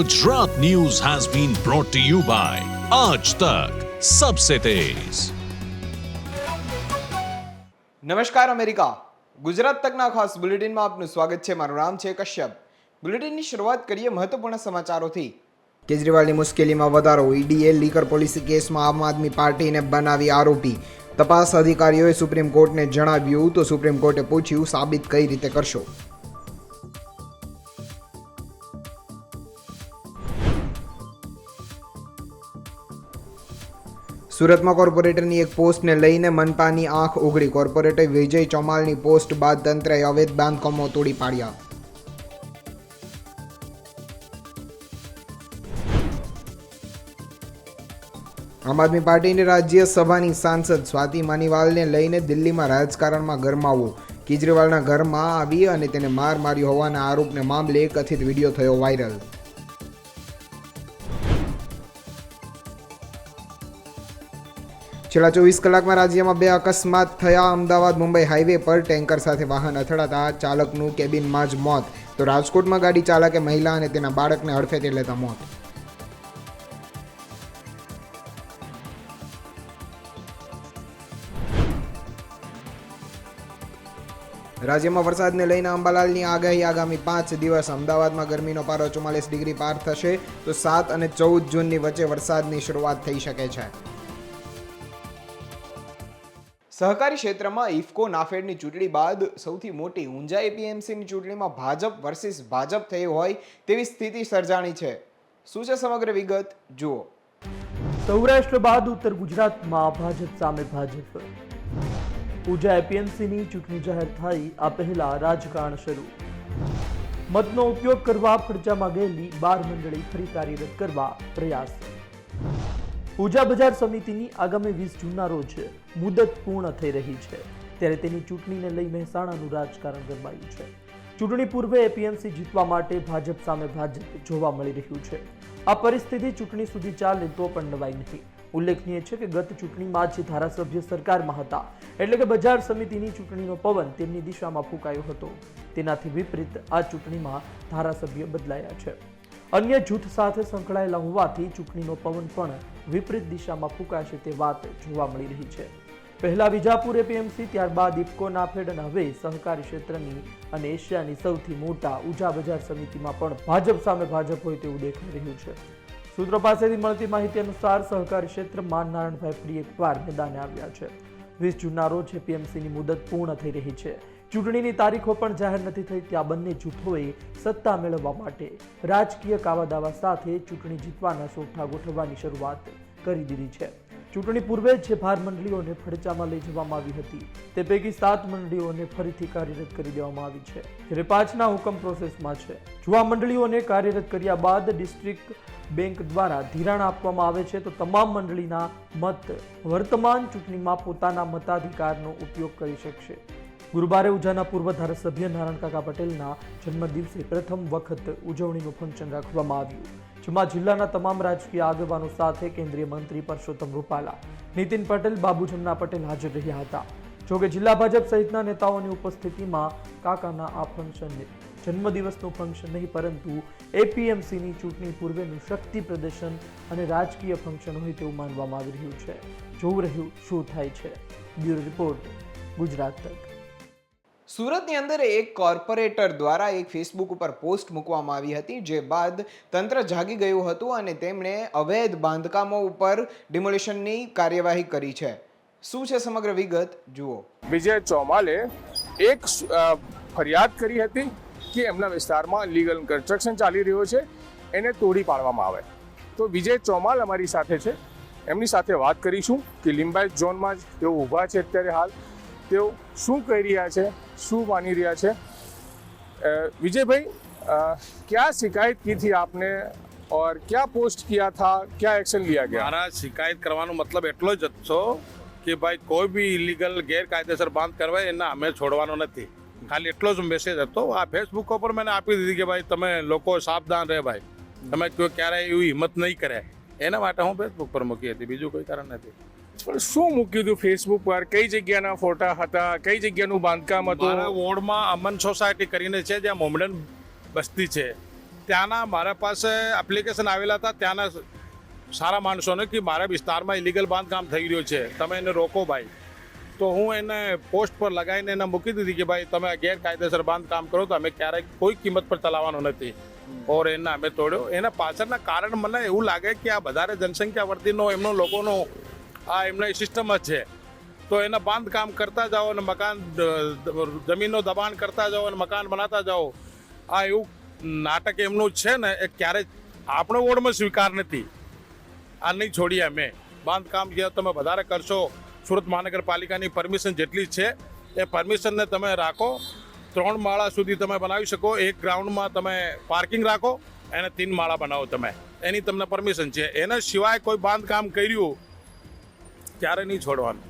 Gujarat news has been brought to you by Aaj Tak Sabse Tez. નમસ્કાર America. Gujarat તકના ખાસ બુલેટિનમાં આપનું સ્વાગત છે. મારું નામ છે કશ્યપ. બુલેટિનની શરૂઆત કરીએ મહત્વપૂર્ણ સમાચારોથી. કેજરીવાલની મુશ્કેલીમાં વધારો, ઈડીએ લીકર પોલિસી કેસમાં આમ આદમી પાર્ટીને બનાવી આરોપી. તપાસ અધિકારીઓએ સુપ્રીમ કોર્ટને જણાવ્યું તો સુપ્રીમ કોર્ટે પૂછ્યું, સાબિત કઈ રીતે કરશો? સુરતમાં કોર્પોરેટરની એક પોસ્ટને લઈને મનપાની આંખ ઉઘડી. કોર્પોરેટર વિજય ચૌમાલની પોસ્ટ બાદ તંત્રએ અવૈધ બાંધકામો તોડી પાડ્યા. આમ આદમી પાર્ટીની રાજ્યસભાની સાંસદ સ્વાતિ માનીવાલને લઈને દિલ્હીમાં રાજકારણમાં ગરમાવો. કેજરીવાલના ઘરમાં આવી અને તેને માર માર્યો હોવાના આરોપને મામલે કથિત વીડિયો થયો વાયરલ. છેલ્લા ચોવીસ કલાકમાં રાજ્યમાં બે અકસ્માત થયા. અમદાવાદ, મુંબઈ હાઈવે પર ટેન્કર સાથે વાહન અથડાતા ચાલકનું કેબિનમાં જ મોત. તો રાજકોટમાં ગાડી ચાલકે મહિલા અને તેના બાળકને હડફેટે લેતા મોત. રાજ્યમાં વરસાદને લઈને અંબાલાલની આગાહી આગામી પાંચ દિવસ. અમદાવાદમાં ગરમીનો પારો ચુમ્માલીસ ડિગ્રી પાર થશે. તો સાત અને ચૌદ જૂનની વચ્ચે વરસાદની શરૂઆત થઈ શકે છે. સહકારી ક્ષેત્રમાં ઇફકો નાફેડની ચૂંટણી બાદ સૌથી મોટી ઊંઝા એપીએમસીની ચૂંટણીમાં ભાજપ વર્સિસ ભાજપ થઈ હોય તેવી સ્થિતિ સર્જાણી છે. શું છે સમગ્ર વિગત? જુઓ. સૌરાષ્ટ્ર બાદ ઉત્તર ગુજરાતમાં ભાજપ સામે ભાજપ. ઊંઝા એપીએમસીની ચૂંટણી જાહેર થઈ, આ પહેલા રાજકારણ શરૂ. મતનો ઉપયોગ કરવા ફરજામાં ગયેલી બાર મંડળી ફરી કાર્યરત કરવા પ્રયાસ. પૂજા બજાર સમિતિની આગામી વીસ જૂનના રોજ મુદત પૂર્ણ થઈ રહી છે. ત્યારે તેની ચૂંટણીને લઈ મહેસાણાનું રાજકારણ ગરમાયું છે. ચૂંટણી પૂર્વે એપીએમસી જીતવા માટે ભાજપ સામે ભાજપ જોવા મળી રહ્યું છે. આ પરિસ્થિતિ ચૂંટણી સુધી ચાલે તો પણ નવાઈ નથી ઉલ્લેખનીય છે કે ગત ચૂંટણીમાં જે ધારાસભ્ય સરકારમાં હતા. એટલે કે બજાર સમિતિની ચૂંટણીનો પવન તેમની દિશામાં ફૂંકાયો હતો. તેનાથી વિપરીત આ ચૂંટણીમાં ધારાસભ્ય બદલાયા છે. અન્ય જૂથ સાથે સંકળાયેલા હોવાથી ચૂંટણીનો પવન પણ વિપરીત દિશામાં ફૂંકાશે તે વાત જોવા મળી રહી છે. પહેલા વિજાપુર એપીએમસી ત્યારબાદ ઇફકો, નાફેડ અને હવે સહકારી ક્ષેત્રની અને એશિયાની સૌથી મોટા ઉજા બજાર સમિતિમાં પણ ભાજપ સામે ભાજપ હોય તેવું દેખાઈ રહ્યું છે. સૂત્રો પાસેથી મળતી માહિતી અનુસાર સહકારી ક્ષેત્રમાં નારાયણભાઈ ફરી એકવાર મેદાને આવ્યા છે. વીસ જૂનના રોજ એપીએમસીની મુદત પૂર્ણ થઈ રહી છે. ચૂંટણીની તારીખો પણ જાહેર નથી થઈ, ત્યાં બંને જૂથોએ સત્તા મેળવવા માટે રાજકીય કાવાદાવા સાથે ચૂંટણી જીતવાના સોઠા ગોઠવવાની શરૂઆત કરી દીધી છે. ચૂંટણી પૂર્વે જે બાર મંડળીઓને ફડચામાં લઈ જવામાં આવી હતી. તે પૈકી સાત મંડળીઓને ફરીથી કાર્યરત કરી દેવામાં આવી છે. જ્યારે પાંચના હુકમ પ્રોસેસમાં છે. જો આ મંડળીઓને કાર્યરત કર્યા બાદ ડિસ્ટ્રિક્ટ બેંક દ્વારા ધિરાણ આપવામાં આવે છે, તો તમામ મંડળીના મત વર્તમાન ચૂંટણીમાં પોતાના મતાધિકારનો ઉપયોગ કરી શકશે. ગુરુવારે ઉજાના પૂર્વ ધારાસભ્ય નારાયણ કાકા પટેલના જન્મદિવસે પ્રથમ વખત ઉજવણીનું ફંક્શન રાખવામાં આવ્યું. જેમાં જિલ્લાના તમામ રાજકીય આગેવાનો સાથે કેન્દ્રીય મંત્રી પરસોત્તમ રૂપાલા, નીતિન પટેલ, બાબુ જમના પટેલ હાજર રહ્યા હતા. જોકે જિલ્લા ભાજપ સહિતના નેતાઓની ઉપસ્થિતિમાં કાકાના આ ફંક્શનને જન્મદિવસનું ફંક્શન નહીં, પરંતુ એપીએમસીની ચૂંટણી પૂર્વેનું શક્તિ પ્રદર્શન અને રાજકીય ફંક્શન હોય તેવું માનવામાં આવી રહ્યું છે. જોવું રહ્યું, શું થાય છે? બ્યુરો રિપોર્ટ, ગુજરાત તક. સુરતની અંદર એક કોર્પોરેટર દ્વારા એક ફેસબુક ઉપર પોસ્ટ મૂકવામાં આવી હતી, જે બાદ તંત્ર જાગી ગયું હતું અને તેમણે અવૈધ બાંધકામો ઉપર ડિમોલિશનની કાર્યવાહી કરી છે. શું છે સમગ્ર વિગત? જુઓ. વિજય ચોમાલે એક ફરિયાદ કરી હતી કે એમના વિસ્તારમાં લીગલ કન્સ્ટ્રક્શન ચાલી રહ્યો છે, એને તોડી પાડવામાં આવે. તો વિજય ચોમાલ અમારી સાથે છે. એમની સાથે વાત કરીશું કે લિંબાયત ઝોનમાં જ તેઓ ઊભા છે અત્યારે હાલ. તેઓ શું કહી રહ્યા છે શું માની રહ્યા છે अ, विजय भाई अ, क्या शिकायत की थी आपने और क्या पोस्ट किया था क्या एक्शन लिया गया મારા શિકાયત કરવાનો મતલબ એટલો જ હતો કે ભાઈ કોઈ બી ઇલીગલ ગેરકાયદેસર બાંધ કરવાય એના અમે છોડવાનો નથી ખાલી એટલો જ મેસેજ હતો આ ફેસબુક ઉપર મેં આપી દીધી કે ભાઈ તમે લોકો સાવધાન રહે ભાઈ તમે કોઈ ક્યારેય એવી હિંમત નહીં કરે એના માટે હું ફેસબુક પર મૂકી હતી બીજું કોઈ કારણ નથી પણ શું મૂક્યું હતું ફેસબુક પર? કઈ જગ્યાના ફોટા હતા? કઈ જગ્યાનું બાંધકામ હતું? મારા વોર્ડમાં અમન સોસાયટી કરીને છે, જ્યાં મોમડન બસ્તી છે. ત્યાંના મારા પાસે એપ્લિકેશન આવેલા હતા. ત્યાંના સારા માણસોને કે મારા વિસ્તારમાં ઇલીગલ બાંધકામ થઈ રહ્યું છે. તમે એને રોકો ભાઈ. તો હું એને પોસ્ટ પર લગાવીને એને મૂકી દીધી કે ભાઈ, તમે ગેરકાયદેસર બાંધકામ કરો તો અમે ક્યારેય કોઈ કિંમત પર ચલાવવાનો નથી. ઓર એને અમે તોડ્યો. એના પાછળના કારણ મને એવું લાગે કે આ વધારે જનસંખ્યા વર્તીનો એમનો લોકોનો આ એમની સિસ્ટમ જ છે. તો એના બાંધકામ કરતા જાઓ અને મકાન જમીનનો દબાણ કરતા જાઓ અને મકાન બનાવતા જાઓ. આ એવું નાટક એમનું છે ને, એ ક્યારે આપણો વોર્ડમાં સ્વીકાર નથી. આ નહીં છોડીએ અમે. બાંધકામ જે તમે વધારે કરશો, સુરત મહાનગરપાલિકાની પરમિશન જેટલી છે, એ પરમિશનને તમે રાખો. ત્રણ માળા સુધી તમે બનાવી શકો. એક ગ્રાઉન્ડમાં તમે પાર્કિંગ રાખો અને તીન માળા બનાવો તમે. એની તમને પરમિશન છે. એના સિવાય કોઈ બાંધકામ કર્યું ત્યારે નહીં છોડવાનું?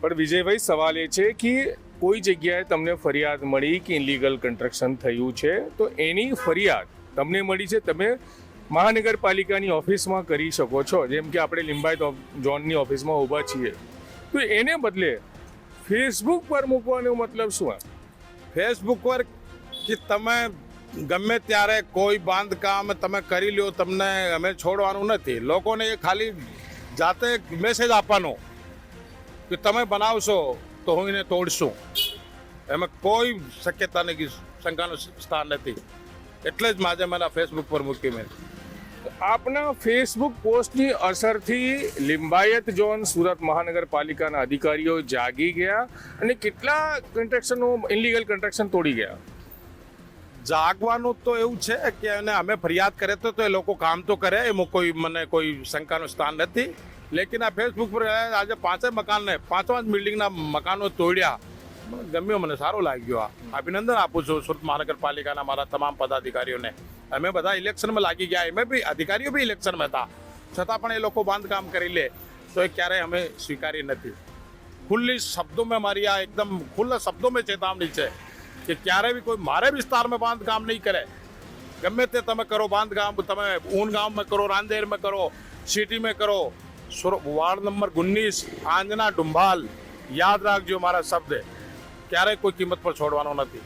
પણ વિજયભાઈ, સવાલ એ છે કે કોઈ જગ્યાએ તમને ફરિયાદ મળી કે ઇલીગલ કન્સ્ટ્રક્શન થયું છે, તો એની ફરિયાદ તમને મળી છે? તમે મહાનગરપાલિકાની ઓફિસમાં કરી શકો છો. જેમ કે આપણે લિંબાયત ઝોનની ઓફિસમાં ઊભા છીએ. તો એને બદલે ફેસબુક પર મૂકવાનો મતલબ શું? ફેસબુક પર કે તમે ગમે ત્યારે કોઈ બાંધકામ તમે કરી લ્યો, તમને અમે છોડવાનું નથી. લોકોને એ ખાલી જાતે મેસેજ આપવાનો. કે તમે બનાવશો તો હું એને તોડશું. એમાં કોઈ શક્યતા નહીં કે શંકાનું સ્થાન નથી. એટલે જ માજે મારા ફેસબુક પર મૂકી મેં. આપના ફેસબુક પોસ્ટની અસરથી લિંબાયત ઝોન સુરત મહાનગરપાલિકાના અધિકારીઓ જાગી ગયા અને કેટલા કન્સ્ટ્રક્શનો ઇનલીગલ કન્સ્ટ્રક્શન તોડી ગયા? જાગવાનું તો એવું છે કે એને અમે ફરિયાદ કરે તો તો એ લોકો કામ તો કરે એમાં કોઈ મને કોઈ શંકાનું સ્થાન નથી. લેકિન આ ફેસબુક પર આજે પાંચે મકાનને, પાંચવા જ બિલ્ડિંગના મકાનો તોડ્યા. ગમ્યો મને, સારું લાગ્યું આ. અભિનંદન આપું છું સુરત મહાનગરપાલિકાના મારા તમામ પદાધિકારીઓને. અમે બધા ઇલેક્શનમાં લાગી ગયા, એમે બી અધિકારીઓ બી ઇલેક્શનમાં હતા. છતાં પણ એ લોકો બાંધકામ કરી લે, તો એ ક્યારેય અમે સ્વીકારી નથી. ખુલ્લી શબ્દોમાં મારી આ એકદમ ખુલ્લા શબ્દોમાં ચેતવણી છે કે ક્યારેય બી કોઈ મારે વિસ્તારમાં બાંધકામ નહીં કરે. ગમે તે તમે કરો બાંધકામ, તમે ઊન ગામમાં કરો, રાંદેરમાં કરો, સિટીમાં કરો વોર્ડ નંબર ઓગણીસ આંજના ડુંભાલ. યાદ રાખજો મારા શબ્દ ક્યારેય કોઈ કિંમત પર છોડવાનો નથી.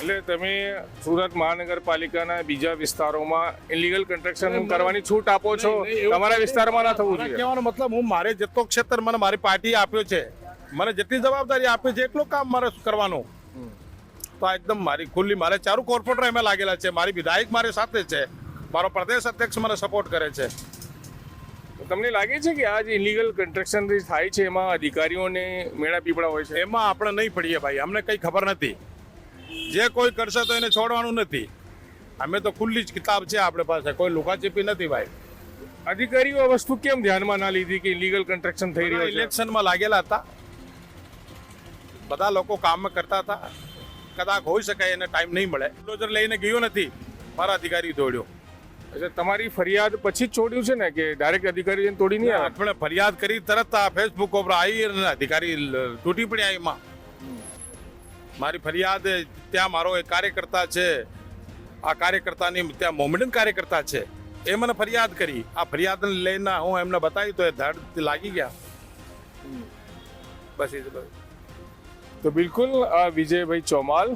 એટલે તમે સુરત મહાનગરપાલિકાના બીજા વિસ્તારોમાં ઇલીગલ કન્સ્ટ્રક્શન કરવાની છૂટ આપો છો. તમારા વિસ્તારમાં ના થવું જોઈએ. કહેવાનો મતલબ હું મારે જેટલો ક્ષેત્ર મને મારી પાર્ટી આપ્યો છે મને જેટલી જવાબદારી આપી છે એટલું કામ મારે કરવાનું. તો આ એકદમ મારી ખુલ્લી મારે ચારું કોર્પોરેટર એમાં લાગેલા છે મારી વિધાયક મારી સાથે છે મારો પ્રદેશ અધ્યક્ષ મને સપોર્ટ કરે છે. તમને લાગે છે કે આ જે ઇલીગલ કન્સ્ટ્રક્શન થાય છે એમાં અધિકારીઓને મેળા પીપળા હોય છે? એમાં આપણે નહીં પડીએ ભાઈ અમને કંઈ ખબર નથી. જે કોઈ કરશે તો એને છોડવાનું નથી. અમે તો ખુલ્લી જ કિતાબ છે આપણે પાસે કોઈ લુકાચીપી નથી ભાઈ. અધિકારીઓ આ વસ્તુ કેમ ધ્યાનમાં ના લીધી કે ઇલીગલ કન્સ્ટ્રક્શન થઈ રહ્યું ઇલેક્શનમાં લાગેલા હતા. બધા લોકો કામ કરતા હતા. કદાચ હોઈ શકે એને ટાઈમ નહીં મળે. બુલડોઝર લઈને ગયો નથી. મારા અધિકારી દોડ્યો. એટલે તમારી ફરિયાદ પછી જ છોડ્યું છે ને કે ડાયરેક્ટ અધિકારી તોડી નહીં આવે? આપણે ફરિયાદ કરી તરત આ ફેસબુક ઉપર આવી અને અધિકારી તૂટી પડ્યા એમાં. મારી ફરિયાદ ત્યાં મારો એક કાર્યકર્તા છે. આ કાર્યકર્તાની ત્યાં મોમેડન કાર્યકર્તા છે. એ મને ફરિયાદ કરી. આ ફરિયાદ લઈને હું એમને બતાવી તો એ ધડ લાગી ગયા. બસ એ જ બસ. તો બિલકુલ આ વિજયભાઈ ચોમાલ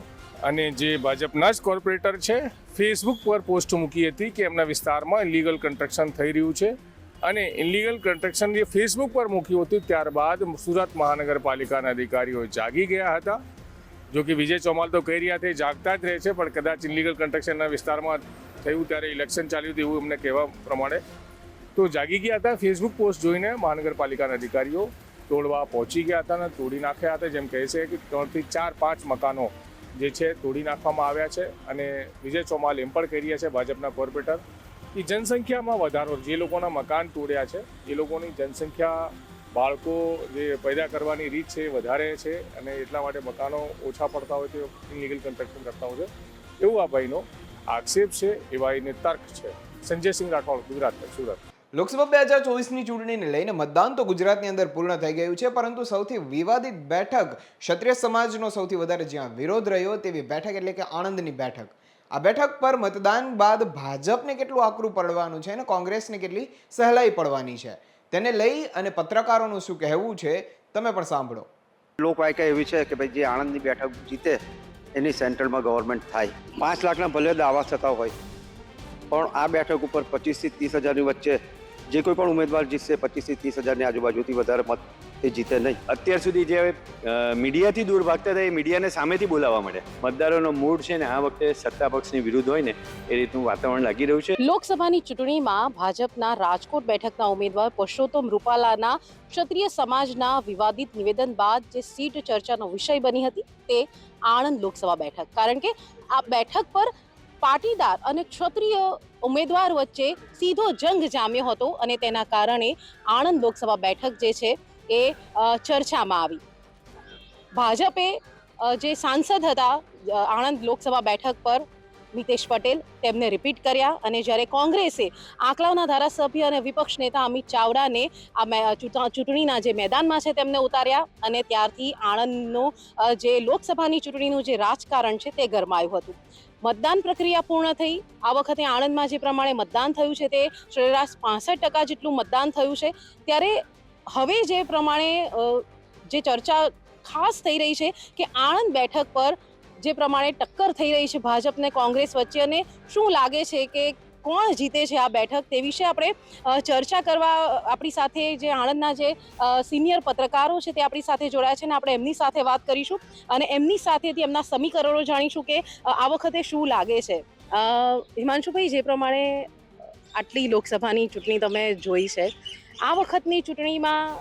અને જે ભાજપના જ કોર્પોરેટર છે ફેસબુક પર પોસ્ટ મૂકી હતી કે એમના વિસ્તારમાં ઇલીગલ કન્સ્ટ્રક્શન થઈ રહ્યું છે. અને ઇલીગલ કન્સ્ટ્રક્શન જે ફેસબુક પર મૂક્યું હતું, ત્યારબાદ સુરત મહાનગરપાલિકાના અધિકારીઓ જાગી ગયા હતા. જો કે વિજય ચોમાલ તો કહી રહ્યા છે, જાગતા જ રહે છે, પણ કદાચ ઇલીગલ કન્સ્ટ્રક્શનના વિસ્તારમાં થયું ત્યારે ઇલેક્શન ચાલ્યું હતું એવું એમને કહેવા પ્રમાણે. તો જાગી ગયા હતા ફેસબુક પોસ્ટ જોઈને મહાનગરપાલિકાના અધિકારીઓ તોડવા પહોંચી ગયા હતા અને તોડી નાખ્યા હતા. જેમ કહે છે કે ત્રણથી ચાર પાંચ મકાનો જે છે, તોડી નાખવામાં આવ્યા છે અને વિજય ચોમાલ એમ પણ કહી રહ્યા છે, ભાજપના કોર્પોરેટર, કે જનસંખ્યામાં વધારો, જે લોકોના મકાન તોડ્યા છે, એ લોકોની જનસંખ્યા, બાળકો જે પેદા કરવાની રીત છે એ વધારે છે અને એટલા માટે મકાનો ઓછા પડતા હોય તો ઇનલીગલ કન્સ્ટ્રક્શન કરતા હોય છે. એવું આ ભાઈનો આક્ષેપ છે એવા એને તર્ક છે. સંજયસિંહ રાઠોડ, ગુજરાત, સુરત. લોકસભા બે હજાર ચોવીસની ચૂંટણીને લઈને મતદાન તો ગુજરાતની અંદર પૂર્ણ થઈ ગયું છે, પરંતુ સૌથી વિવાદિત બેઠક ક્ષત્રિય સમાજનો સૌથી વધારે જ્યાં વિરોધ રહ્યો તેવી બેઠક એટલે કે આણંદની બેઠક. આ બેઠક પર મતદાન બાદ ભાજપને કેટલું આકરું પડવાનું છે અને કોંગ્રેસને કેટલી સહેલાઈ પડવાની છે? તેને લઈ અને પત્રકારોનું શું કહેવું છે, તમે પણ સાંભળો. લોકવાયકા એવી છે કે ભાઈ જે આણંદની બેઠક જીતે, એની સેન્ટ્રલમાં ગવર્મેન્ટ થાય. પાંચ લાખના ભલે દાવા થતા હોય, પણ આ બેઠક ઉપર પચીસથી ત્રીસ હજારની વચ્ચે જે કોઈ પણ ઉમેદવાર જીતશે, પચીસથી ત્રીસ હજારની આજુબાજુથી વધારે મત એ જીતે નહીં. અત્યાર સુધી જે મીડિયાથી દૂર ભાગતા હતા, એ મીડિયાને સામેથી બોલાવવા મળ્યા મતદારોનો મૂડ છે ને, આ વખતે સત્તા પક્ષની વિરુદ્ધ હોય ને, એ રીતનું વાતાવરણ લાગી રહ્યું છે. લોકસભાની ચૂંટણીમાં ભાજપના રાજકોટ બેઠકના ઉમેદવાર પુરુષોત્તમ રૂપાલાના ક્ષત્રિય સમાજના વિવાદિત નિવેદન બાદ જે સીટ ચર્ચાનો વિષય બની હતી, તે આણંદ લોકસભા બેઠક. કારણ કે આ બેઠક પર પાટીદાર અને ક્ષત્રિય ઉમેદવાર વચ્ચે સીધો જંગ જામ્યો હતો અને તેના કારણે આણંદ લોકસભા બેઠક જે છે એ ચર્ચામાં આવી. ભાજપે જે સાંસદ હતા આણંદ લોકસભા બેઠક પર મિતેશ પટેલ તેમને રિપીટ કર્યા અને જ્યારે કોંગ્રેસે આંકલાવના ધારાસભ્ય અને વિપક્ષ નેતા અમિત ચાવડાને આ ચૂંટણીના જે મેદાનમાં છે તેમને ઉતાર્યા અને ત્યારથી આણંદનો જે લોકસભાની ચૂંટણીનું જે રાજકારણ છે તે ગરમાયું હતું. મતદાન પ્રક્રિયા પૂર્ણ થઈ. આ વખતે આણંદમાં જે પ્રમાણે મતદાન થયું છે તે સરેરાશ પાસઠ ટકા જેટલું મતદાન થયું છે. ત્યારે હવે જે પ્રમાણે જે ચર્ચા ખાસ થઈ રહી છે કે આણંદ બેઠક પર જે પ્રમાણે ટક્કર થઈ રહી છે ભાજપ ને કોંગ્રેસ વચ્ચે અને શું લાગે છે કે કોણ જીતે છે આ બેઠક તે વિશે આપણે ચર્ચા કરવા, આપણી સાથે જે આણંદના જે સિનિયર પત્રકારો છે તે આપણી સાથે જોડાયા છે અને આપણે એમની સાથે વાત કરીશું અને એમની સાથેથી એમના સમીકરણો જાણીશું કે આ વખતે શું લાગે છે. હિમાંશુભાઈ, જે પ્રમાણે આટલી લોકસભાની ચૂંટણી તમે જોઈ છે, આ વખતની ચૂંટણીમાં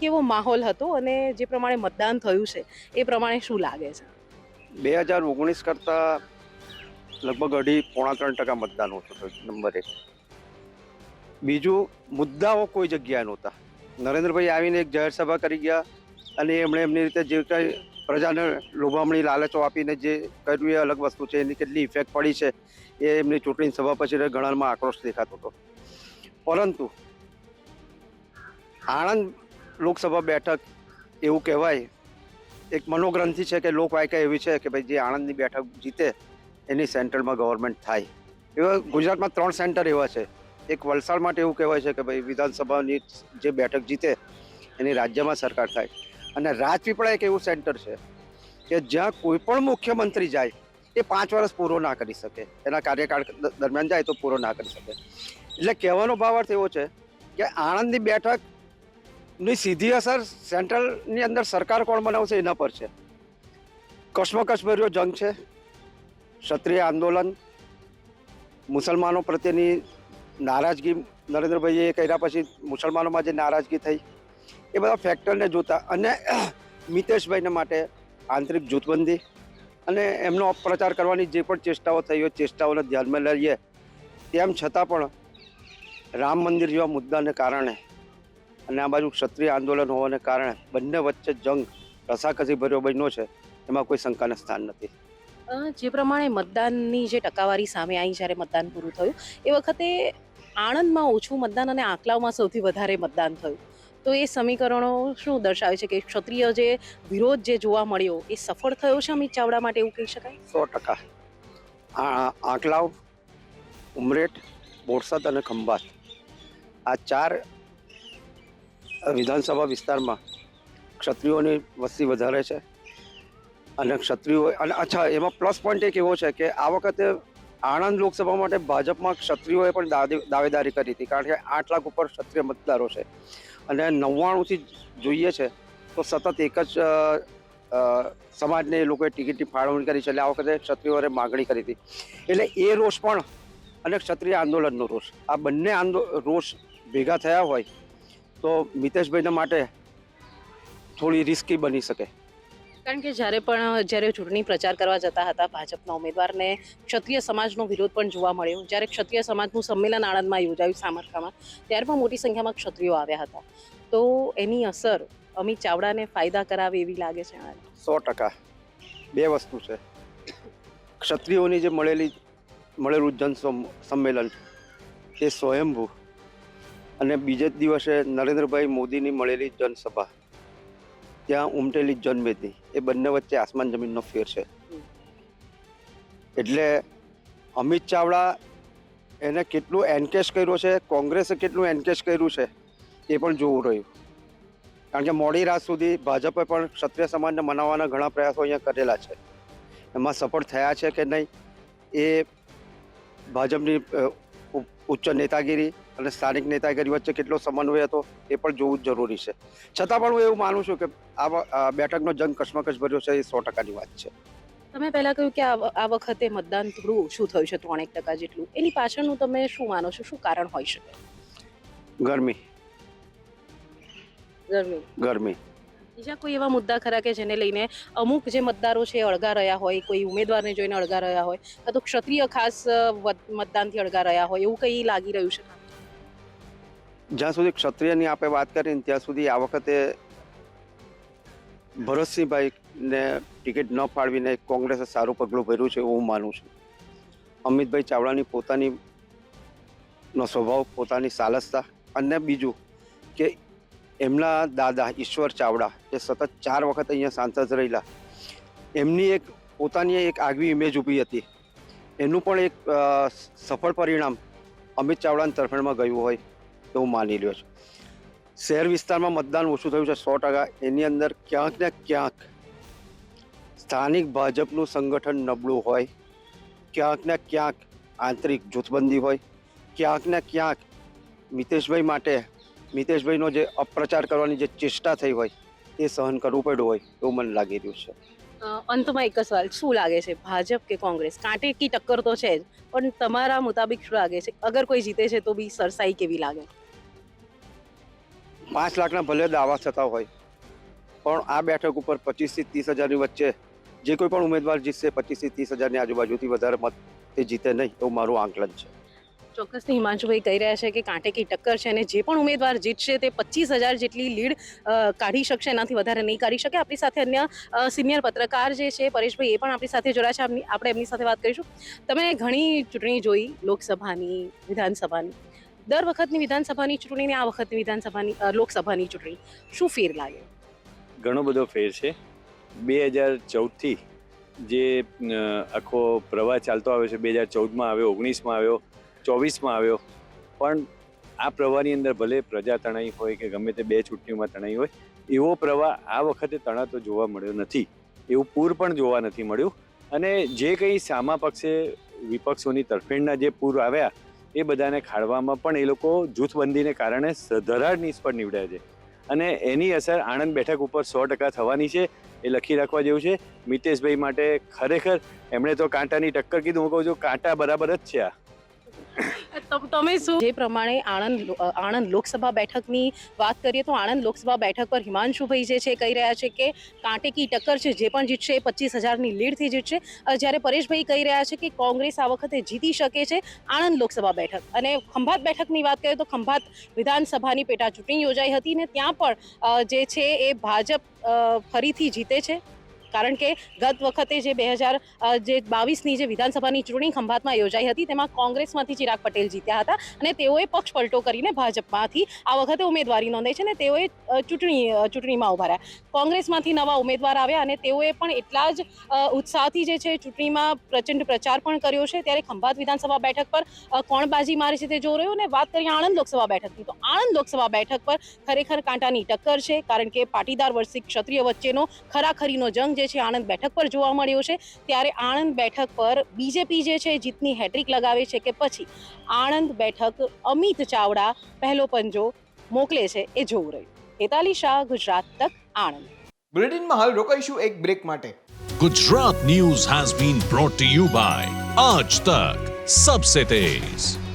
કેવો માહોલ હતો અને જે પ્રમાણે મતદાન થયું છે એ પ્રમાણે શું લાગે છે? બે હજાર ઓગણીસ કરતાં લગભગ અઢી, પોણા ત્રણ ટકા મતદાન હતું નંબર. એક બીજું, મુદ્દાઓ કોઈ જગ્યાએ નહોતા. નરેન્દ્રભાઈ આવીને એક જાહેર સભા કરી ગયા અને એમણે એમની રીતે જે કંઈ પ્રજાને લોભામણી, લાલચો આપીને જે કર્યું એ અલગ વસ્તુ છે, એની કેટલી ઇફેક્ટ પડી છે, એ એમની ચૂંટણી સભા પછી ઘણામાં આક્રોશ દેખાતો હતો. પરંતુ આણંદ લોકસભા બેઠક, એવું કહેવાય એક મનોગ્રંથિ છે કે લોકવાયકા એવી છે કે ભાઈ જે આણંદની બેઠક જીતે, એની સેન્ટ્રલમાં ગવર્મેન્ટ થાય. એવા ગુજરાતમાં ત્રણ સેન્ટર એવા છે. એક વલસાડ માટે એવું કહેવાય છે કે ભાઈ વિધાનસભાની જે બેઠક જીતે, એની રાજ્યમાં સરકાર થાય. અને રાજપીપળા એક એવું સેન્ટર છે કે જ્યાં કોઈ પણ મુખ્યમંત્રી જાય, એ પાંચ વર્ષ પૂરો ના કરી શકે. એના કાર્યકાળ દરમિયાન જાય તો પૂરો ના કરી શકે. એટલે કહેવાનો ભાવાર્થ એવો છે કે આણંદની બેઠક ની સીધી અસર સેન્ટ્રલની અંદર સરકાર કોણ બનાવશે એના પર છે. કશ્મકશ ભર્યો જંગ છે, ક્ષત્રિય આંદોલન, મુસલમાનો પ્રત્યેની નારાજગી નરેન્દ્રભાઈએ કર્યા પછી મુસલમાનોમાં જે નારાજગી થઈ, એ બધા ફેક્ટરને જોતા અને મિતેશભાઈને માટે આંતરિક જૂથબંધી અને એમનો અપપ્રચાર કરવાની જે પણ ચેષ્ટાઓ થઈ હોય, ચેષ્ટાઓને ધ્યાનમાં લઈએ, તેમ છતાં પણ રામ મંદિર જેવા મુદ્દાને કારણે અને આ બાજુ ક્ષત્રિય આંદોલન હોવાને કારણે બંને વચ્ચે જંગ રસાકસી ભર્યો બન્યો છે એમાં કોઈ શંકાને સ્થાન નથી. જે પ્રમાણે મતદાનની જે ટકાવારી સામે આવી જ્યારે મતદાન પૂરું થયું એ વખતે આણંદમાં ઓછું મતદાન અને આંકલાવમાં સૌથી વધારે મતદાન થયું. તો એ સમીકરણો શું દર્શાવે છે કે ક્ષત્રિય જે વિરોધ જે જોવા મળ્યો એ સફળ થયો છે અમિત ચાવડા માટે એવું કહી શકાય? સો ટકા. આ આંકલાવ ઉમરેઠ બોરસદ અને ખંભાત. આ ચાર વિધાનસભા વિસ્તારમાં ક્ષત્રિયોની વસ્તી વધારે છે અને ક્ષત્રિયો અને અચ્છા, એમાં પ્લસ પોઈન્ટ એક એવો છે કે આ વખતે આણંદ લોકસભા માટે ભાજપમાં ક્ષત્રિયોએ પણ દાવેદારી કરી હતી કારણ કે આઠ લાખ ઉપર ક્ષત્રિય મતદારો છે. અને નવ્વાણુંથી જોઈએ છે તો સતત એક જ સમાજને એ લોકોએ ટિકિટની ફાળવણી કરી છે એટલે આ વખતે ક્ષત્રિયોએ માગણી કરી હતી. એટલે એ રોષ પણ અને ક્ષત્રિય આંદોલનનો રોષ. આ બંને આંદો, રોષ ભેગા થયા હોય તો મિતેશભાઈના માટે થોડી રિસ્કી બની શકે. કારણ કે જ્યારે પણ જ્યારે ચૂંટણી પ્રચાર કરવા જતા હતા ભાજપના ઉમેદવારને ક્ષત્રિય સમાજનો વિરોધ પણ જોવા મળ્યો. જ્યારે ક્ષત્રિય સમાજનું સંમેલન આણંદમાં યોજાયું સામરખામાં ત્યારે પણ મોટી સંખ્યામાં ક્ષત્રિયો આવ્યા હતા. તો એની અસર અમિત ચાવડાને ફાયદા કરાવે એવી લાગે છે સો ટકા. બે વસ્તુ છે. ક્ષત્રિયોની જે મળેલી મળેલું જન સમ- સંમેલન એ સ્વયંભૂ અને બીજે જ દિવસે નરેન્દ્રભાઈ મોદીની મળેલી જનસભા, ત્યાં ઉમટેલી જનમેદની એ બંને વચ્ચે આસમાન જમીનનો ફેર છે. એટલે અમિત ચાવડા એને કેટલું એન્કેશ કર્યો છે, કોંગ્રેસે કેટલું એન્કેશ કર્યું છે, એ પણ જોવું રહ્યું. કારણ કે મોડી રાત સુધી ભાજપે પણ ક્ષત્રિય સમાજને મનાવવાના ઘણા પ્રયાસો અહીંયા કરેલા છે. એમાં સફળ થયા છે કે નહીં, એ ભાજપની ઉચ્ચ નેતાગીરી અને સ્થાનિક નેતાગીરી વચ્ચે કેટલો સમન્વય હતો એ પણ જોવું જરૂરી છે. છતાં પણ હું એવું માનું છું કે આ બેઠકનો જંગ કશ્મકશ ભર્યો છે એ સો ટકાની વાત છે. તમે પહેલા કહ્યું કે આ આ વખતે મતદાન થોડું ઓછું થયું છે ત્રણેક ટકા જેટલું. એની પાછળનું તમે શું માનો છો? શું કારણ હોઈ શકે? ગરમી. ગરમી. ગરમી. બીજા કોઈ એવા મુદ્દા ખરા કે જેને લઈને અમુક જે મતદારો છે એ અળગા રહ્યા હોય કોઈ ઉમેદવારને જોઈને અળગા રહ્યા હોય અથવા તો ક્ષત્રિય ખાસ મતદાનથી અળગા રહ્યા હોય એવું કંઈ લાગી રહ્યું છે? જ્યાં સુધી ક્ષત્રિયની આપણે વાત કરીને, ત્યાં સુધી આ વખતે ભરતસિંહભાઈને ટિકિટ ન ફાળવીને કોંગ્રેસે સારું પગલું ભર્યું છે એવું માનું છું. અમિતભાઈ ચાવડાની પોતાની નો સ્વભાવ, પોતાની સાલસતા અને બીજું કે એમના દાદા ઈશ્વર ચાવડા જે સતત ચાર વખત અહીંયા સાંસદ રહેલા, એમની એક પોતાની એક આગવી ઇમેજ ઊભી હતી. એનું પણ એક સફળ પરિણામ અમિત ચાવડાની તરફેણમાં ગયું હોય. હું માની રહ્યો છું. શહેર વિસ્તારમાં મતદાન ઓછું થયું છે, સો ટકા. એની અંદર ક્યાંક ને ક્યાંક સ્થાનિક ભાજપનું સંગઠન નબળું હોય, ક્યાંક ને ક્યાંક આંતરિક જૂથબંધી હોય, ક્યાંક ને ક્યાંક મિતેશભાઈ માટે, મિતેશભાઈનો જે અપપ્રચાર કરવાની જે ચેષ્ટા થઈ હોય, એ સહન કરવું પડ્યું હોય, એવું મને લાગી રહ્યું છે. અંતમાં એક જ સવાલ, શું લાગે છે, ભાજપ કે કોંગ્રેસ? કાંટે કી ટક્કર તો છે જ, પણ તમારા મુતાબિક શું લાગે છે? અગર કોઈ જીતે છે તો બી સરસાઈ કેવી લાગે? પાંચ લાખના ભલે દાવા થતા હોય, પણ આ બેઠક ઉપર પચીસથી ત્રીસ હજારની વચ્ચે જે કોઈ પણ ઉમેદવાર જીતશે પચીસથી ત્રીસ હજારની આજુબાજુથી વધારે મત તે જીતે નહીં, એવું મારું આંકલન છે. ચોક્કસથી હિમાંશુભાઈ કહી રહ્યા છે કે કાંટે કી ટક્કર છે અને જે પણ ઉમેદવાર જીતશે તે પચીસ હજાર જેટલી લીડ કાઢી શકશે, એનાથી વધારે નહીં કાઢી શકે. આપણી સાથે અન્ય સિનિયર પત્રકાર જે છે, પરેશભાઈ, એ પણ આપણી સાથે જોડાયા છે. આપણે એમની સાથે વાત કરીશું. તમે ઘણી ચૂંટણી જોઈ લોકસભાની, વિધાનસભાની. દર વખતની વિધાનસભાની ચૂંટણી ને આ વખતની વિધાનસભાની લોકસભાની ચૂંટણી. શું ફેર લાગે? ઘણો બધો ફેર છે. બે હજાર ચૌદથી જે આખો પ્રવાહ ચાલતો આવ્યો છે, બે હજાર ચૌદમાં આવ્યો, ઓગણીસમાં આવ્યો ચોવીસમાં આવ્યો. પણ આ પ્રવાહની અંદર ભલે પ્રજા તણાઈ હોય કે ગમે તે બે ચૂંટણીઓમાં તણાઈ હોય, એવો પ્રવાહ આ વખતે તણાતો જોવા મળ્યો નથી. એવું પૂર પણ જોવા નથી મળ્યું. અને જે કંઈ સામા પક્ષે વિપક્ષોની તરફેણના જે પૂર આવ્યા, એ બધાને ખાળવામાં પણ એ લોકો જૂથબંધીને કારણે ધરાડ નિષ્ફળ નીવડ્યા છે. અને એની અસર આણંદ બેઠક ઉપર સો ટકા થવાની છે, એ લખી રાખવા જેવું છે. મિતેશભાઈ માટે ખરેખર એમણે તો કાંટાની ટક્કર કીધું. હું કહું છું, કાંટા બરાબર જ છે આ. તમ- શું? જે પ્રમાણે આણંદ આણંદ લોકસભા બેઠકની વાત કરીએ તો આણંદ લોકસભા બેઠક પર હિમાંશુભાઈ જે છે કહી રહ્યા છે કે કાંટેકી ટક્કર છે, જે પણ જીતશે એ પચીસ હજારની લીડથી જીતશે. જ્યારે પરેશભાઈ કહી રહ્યા છે કે કોંગ્રેસ આ વખતે જીતી શકે છે આણંદ લોકસભા બેઠક. અને ખંભાત બેઠકની વાત કરીએ તો ખંભાત વિધાનસભાની પેટા ચૂંટણી યોજાઈ હતી ને ત્યાં પણ જે છે એ ભાજપ ફરીથી જીતે છે. કારણ કે ગત વખતે જે બે હજાર જે બાવીસની જે વિધાનસભાની ચૂંટણી ખંભાતમાં યોજાઈ હતી, તેમાં કોંગ્રેસમાંથી ચિરાગ પટેલ જીત્યા હતા અને તેઓએ પક્ષ પલટો કરીને ભાજપમાંથી આ વખતે ઉમેદવારી નોંધાઈ છે અને તેઓએ ચૂંટણી ચૂંટણીમાં ઊભા રહ્યા. કોંગ્રેસમાંથી નવા ઉમેદવાર આવ્યા અને તેઓએ પણ એટલા જ ઉત્સાહથી જે છે ચૂંટણીમાં પ્રચંડ પ્રચાર પણ કર્યો છે. ત્યારે ખંભાત વિધાનસભા બેઠક પર કોણ બાજી મારે છે તે જો રહ્યું અને વાત કરીએ આણંદ લોકસભા બેઠકની, તો આણંદ લોકસભા બેઠક પર ખરેખર કાંટાની ટક્કર છે કારણ કે પાટીદાર વર્ષિક ક્ષત્રિય વચ્ચેનો ખરાખરીનો જંગ જે છે આણંદ બેઠક પર જોવા મળ્યો છે ત્યારે આણંદ બેઠક પર બીજેપી જે છે જીતની હેટ્રિક લગાવે છે કે પછી આણંદ બેઠક અમિત ચાવડા પહેલો પંજો મોકલે છે એ જોવું રહ્યું. હેતાલી શાહ ગુજરાત તક આણંદ. બુલેટિનમાં હાલ રોકાઈશું એક બ્રેક માટે. Gujarat news has been brought to you by Aaj Tak Sabse Tez.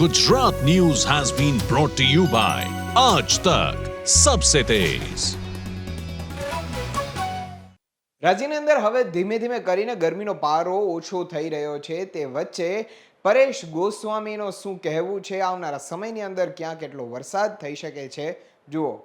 Gujarat news has been brought to you by આજ તક Sabse Tez. રાજ્યની અંદર હવે ધીમે ધીમે કરીને ગરમીનો પારો ઓછો થઈ રહ્યો છે તે વચ્ચે પરેશ ગોસ્વામીનો શું કહેવું છે? આવનારા સમયની અંદર ક્યાં કેટલો વરસાદ થઈ શકે છે? જુઓ.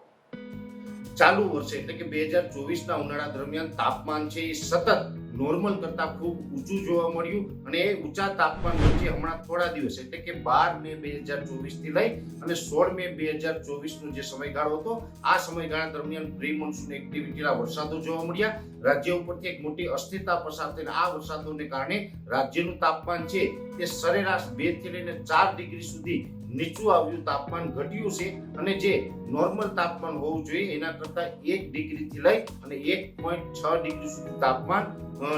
ચાલુ વર્ષે એટલે કે બે હજાર ચોવીસના ઉનાળા દરમિયાન તાપમાન છે એ સતત નોર્મલ કરતાં ખૂબ ઊંચું જોવા મળ્યું અને એ ઊંચા તાપમાન વચ્ચે હમણાં થોડા દિવસ એટલે કે બાર મે બે હજાર ચોવીસથી લઈ અને સોળ મે બે હજાર ચોવીસનો જે સમયગાળો હતો, આ સમયગાળા દરમિયાન પ્રી મોન્સૂન એક્ટિવિટીના વરસાદો જોવા મળ્યા. રાજ્ય ઉપરથી એક મોટી અસ્થિરતા પસાર થઈને આ વરસાદોને કારણે રાજ્યનું તાપમાન છે તે સરેરાશ બેથી લઈને ચાર ડિગ્રી સુધી નીચું આવ્યું તાપમાન ઘટ્યું છે અને જે નોર્મલ તાપમાન હોવું જોઈએ, એના કરતા એક ડિગ્રી થી લઈ અને એક પોઈન્ટ છ ડિગ્રી સુધી તાપમાન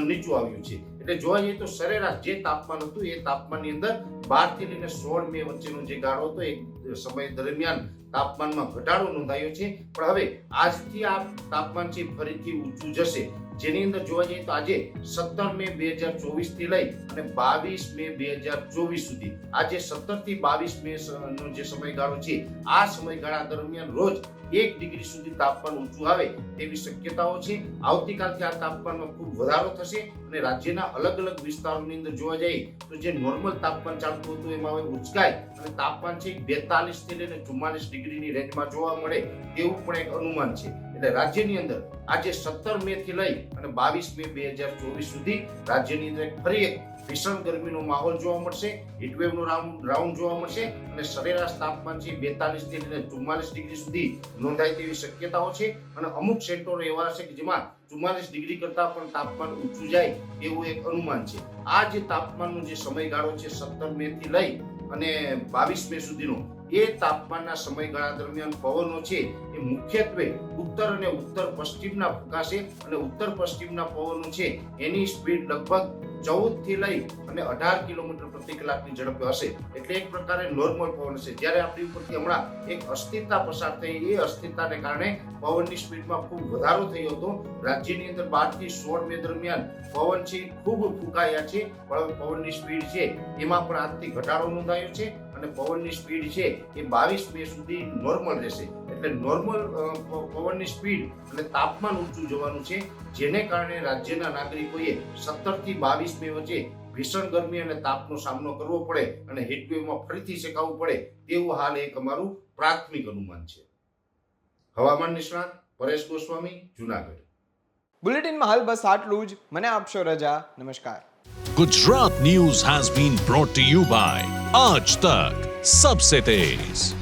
નીચું આવ્યું છે. એટલે જોવા જઈએ તો સરેરાશ જે તાપમાન હતું, એ તાપમાનની અંદર બારથી લઈને સોળ મે વચ્ચેનો જે ગાળો હતો, એ સમય દરમિયાન તાપમાનમાં ઘટાડો નોંધાયો છે. પણ હવે આજથી આ તાપમાન છે ફરીથી ઊંચું જશે. જેની અંદર જોવા જઈએ તો આજે સત્તર મે બે હજાર ચોવીસથી લઈ અને બાવીસ મે બે હજાર ચોવીસ સુધી આજે સત્તરથી બાવીસ મે નો જે સમયગાળો છે, આ સમયગાળા દરમિયાન રોજ એક ડિગ્રી સુધી તાપમાન ઊંચું આવે તેવી શક્યતાઓ છે. આવતીકાલથી આ તાપમાનમાં ખૂબ વધારો થશે અને રાજ્યના અલગ અલગ વિસ્તારોની અંદર જોવા જઈએ તો જે નોર્મલ તાપમાન ચાલતું હતું એમાં હવે ઉચકાય અને તાપમાન છે બેતાલીસથી લઈને ચુમ્માલીસ ડિગ્રીની રેન્જમાં જોવા મળે તેવું પણ એક અનુમાન છે. એટલે રાજ્યની અંદર આજે સત્તર મે થી લઈ અને બાવીસ મે બે હજાર ચોવીસ સુધી રાજ્યની અંદર ફરી એક ભીષણ ગરમીનો માહોલ જોવા મળશે. હીટવેવનો રાઉન્ડ રાઉન્ડ જોવા મળશે અને સરેરાશ તાપમાન છે બેતાલીસથી લઈને ચુમ્માલીસ ડિગ્રી સુધી નોંધાય તેવી શક્યતાઓ છે. અને અમુક સેન્ટરો એવા હશે કે જેમાં ચુમ્માલીસ ડિગ્રી કરતા પણ તાપમાન ઊંચું જાય એવું એક અનુમાન છે. આ જે તાપમાનનો જે સમયગાળો છે સત્તર મે થી લઈ અને બાવીસ મે સુધીનો એ તાપમાનના સમયગાળા દરમિયાન પવનો છે એ મુખ્યત્વે ઉત્તર અને ઉત્તર પશ્ચિમના ફૂંકાશે અને ઉત્તર પશ્ચિમના પવનો છે એની સ્પીડ લગભગ ચૌદથી લઈ અને અઢાર કિલોમીટર પ્રતિ કલાકની ઝડપે હશે. એટલે એક પ્રકારે નોર્મલ પવન હશે. જ્યારે આપણી ઉપરથી હમણાં એક અસ્થિરતા પસાર થઈ, એ અસ્થિરતાને કારણે પવનની સ્પીડમાં ખૂબ વધારો થયો હતો. રાજ્યની અંદર બારથી સોળ મે દરમિયાન પવન છે ખૂબ ફૂંકાયા છે પણ પવનની સ્પીડ છે. એમાં પણ આજથી ઘટાડો નોંધાયો છે. અને પવનની સ્પીડ છે એ બાવીસ મે સુધી નોર્મલ રહેશે. એટલે નોર્મલ પવનની સ્પીડ અને તાપમાન ઊંચું જવાનું છે જેને કારણે રાજ્યના નાગરિકોએ સત્તરથી બાવીસ મે વચ્ચે ભીષણ ગરમી અને તાપનો સામનો કરવો પડે અને હીટવેવમાં ફરીથી શેકાવવું પડે તેવું હાલ એક અમારું પ્રાથમિક અનુમાન છે. હવામાન નિષ્ણાત પરેશ ગોસ્વામી જુનાગઢ. બુલેટિનમાં હાલ બસ આટલું જ. મને આપશો રજા. નમસ્કાર. Gujarat news has been brought you by Aaj तक सबसे Tez.